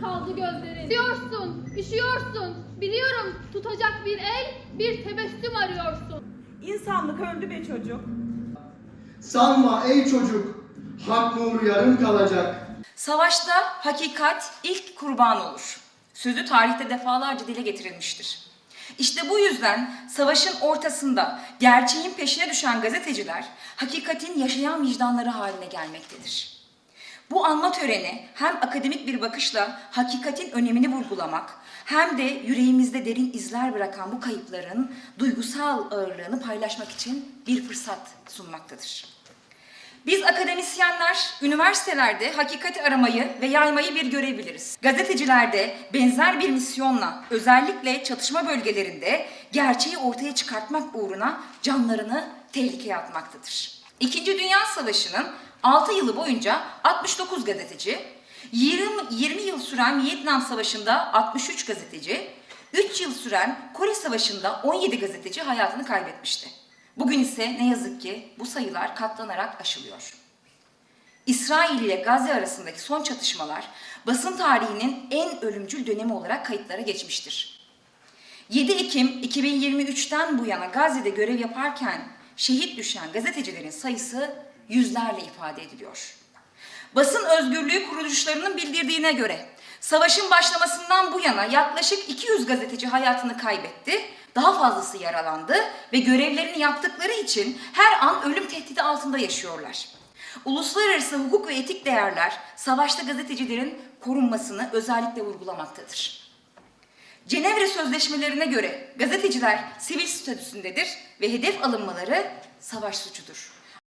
kaldı gözlerin. Üşüyorsun, üşüyorsun. Biliyorum tutacak bir el, bir tebessüm arıyorsun. İnsanlık öldü be çocuk. Sanma ey çocuk, hak nuru yarım kalacak. Savaşta hakikat ilk kurban olur. Sözü tarihte defalarca dile getirilmiştir. İşte bu yüzden savaşın ortasında gerçeğin peşine düşen gazeteciler hakikatin yaşayan vicdanları haline gelmektedir. Bu anma töreni hem akademik bir bakışla hakikatin önemini vurgulamak hem de yüreğimizde derin izler bırakan bu kayıpların duygusal ağırlığını paylaşmak için bir fırsat sunmaktadır. Biz akademisyenler üniversitelerde hakikati aramayı ve yaymayı bir görev biliriz. Gazeteciler de benzer bir misyonla özellikle çatışma bölgelerinde gerçeği ortaya çıkartmak uğruna canlarını tehlikeye atmaktadır. İkinci Dünya Savaşı'nın 6 yılı boyunca 69 gazeteci, 20, 20 yıl süren Vietnam Savaşı'nda 63 gazeteci, 3 yıl süren Kore Savaşı'nda 17 gazeteci hayatını kaybetmişti. Bugün ise ne yazık ki bu sayılar katlanarak aşılıyor. İsrail ile Gazze arasındaki son çatışmalar basın tarihinin en ölümcül dönemi olarak kayıtlara geçmiştir. 7 Ekim 2023'ten bu yana Gazze'de görev yaparken şehit düşen gazetecilerin sayısı yüzlerle ifade ediliyor. Basın özgürlüğü kuruluşlarının bildirdiğine göre savaşın başlamasından bu yana yaklaşık 200 gazeteci hayatını kaybetti, daha fazlası yaralandı ve görevlerini yaptıkları için her an ölüm tehdidi altında yaşıyorlar. Uluslararası hukuk ve etik değerler savaşta gazetecilerin korunmasını özellikle vurgulamaktadır. Cenevre Sözleşmelerine göre gazeteciler sivil statüsündedir ve hedef alınmaları savaş suçudur.